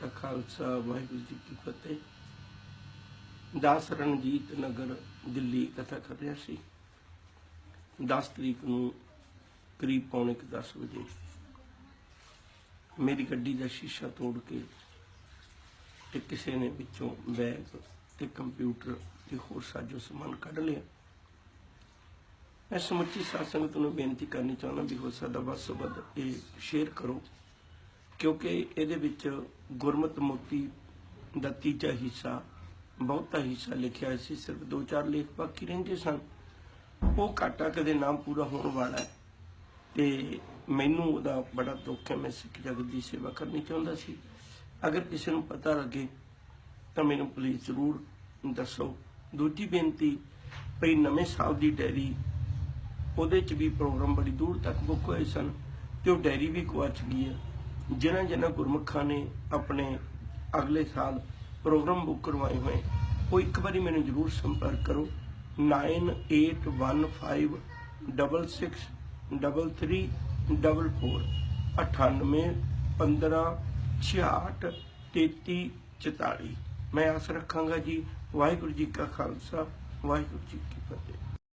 ਕਾ ਖਾਲਸਾ, ਵਾਹਿਗੁਰੂ ਜੀ ਕੀ ਫਤਿਹ। ਦਾਸ ਰਣਜੀਤ ਨਗਰ, ਦਿੱਲੀ ਕਥਾ ਕਰ ਰਿਹਾ ਸੀ। 10 ਤਰੀਕ ਨੂੰ ਕਰੀਬ ਪੌਣੇ ਕੁ 10 ਵਜੇ ਮੇਰੀ ਗੱਡੀ ਦਾ ਸ਼ੀਸ਼ਾ ਤੋੜ ਕੇ ਤੇ ਕਿਸੇ ਨੇ ਵਿੱਚੋਂ ਬੈਗ ਤੇ ਕੰਪਿਊਟਰ ਤੇ ਹੋਰ ਸਾਜੋ ਸਮਾਨ ਕੱਢ ਲਿਆ। ਮੈਂ ਸਮੁੱਚੀ ਸਾਧ ਸੰਗਤ ਨੂੰ ਬੇਨਤੀ ਕਰਨੀ ਚਾਹੁੰਦਾ ਵੀ ਹੋ ਸਕਦਾ ਵੱਧ ਤੋਂ ਵੱਧ ਇਹ ਸ਼ੇਅਰ ਕਰੋ। ਕਿਉਂਕਿ ਇਹਦੇ ਵਿੱਚ ਗੁਰਮਤ ਮੋਤੀ ਦਾ ਤੀਜਾ ਹਿੱਸਾ, ਬਹੁਤਾ ਹਿੱਸਾ ਲਿਖਿਆ ਹੋਇਆ ਸੀ, ਸਿਰਫ ਦੋ ਚਾਰ ਲੇਖ ਬਾਕੀ ਰਹਿੰਦੇ ਸਨ। ਉਹ ਘਾਟਾ ਕਦੇ ਨਾਮ ਪੂਰਾ ਹੋਣ ਵਾਲਾ ਹੈ। ਤੇ ਮੈਨੂੰ ਉਹਦਾ ਬੜਾ ਦੁੱਖ ਹੈ, ਮੈਂ ਸਿੱਖ ਜਗਤ ਦੀ ਸੇਵਾ ਕਰਨੀ ਚਾਹੁੰਦਾ ਸੀ। ਅਗਰ ਕਿਸੇ ਨੂੰ ਪਤਾ ਲੱਗੇ, ਤਾਂ ਮੈਨੂੰ ਪਲੀਜ਼ ਜ਼ਰੂਰ ਦੱਸੋ। ਦੂਜੀ ਬੇਨਤੀ, ਭਈ ਨਵੇਂ ਸਾਲ ਦੀ ਡੈਰੀ ਉਹਦੇ ਚ ਵੀ ਪ੍ਰੋਗਰਾਮ ਬੜੀ ਦੂਰ ਤੱਕ ਬੁੱਕ ਹੋਏ ਸਨ ਤੇ ਉਹ ਡੈਰੀ ਵੀ ਗੁਆਚ ਗਈ ਹੈ। ਜਿਨ੍ਹਾਂ ਜਿਨ੍ਹਾਂ ਗੁਰਮੁਖਾਂ ਨੇ ਆਪਣੇ ਅਗਲੇ ਸਾਲ ਪ੍ਰੋਗਰਾਮ ਬੁੱਕ ਕਰਵਾਏ ਹੋਏ, ਉਹ ਇੱਕ ਵਾਰੀ ਮੈਨੂੰ ਜ਼ਰੂਰ ਸੰਪਰਕ ਕਰੋ। 9815663344 98 15 66 33 44 ਮੈਂ ਆਸ ਰੱਖਾਂਗਾ ਜੀ, ਵਾਹਿਗੁਰੂ ਜੀ ਕਾ ਖਾਲਸਾ, ਵਾਹਿਗੁਰੂ ਜੀ ਕੀ ਫਤਿਹ।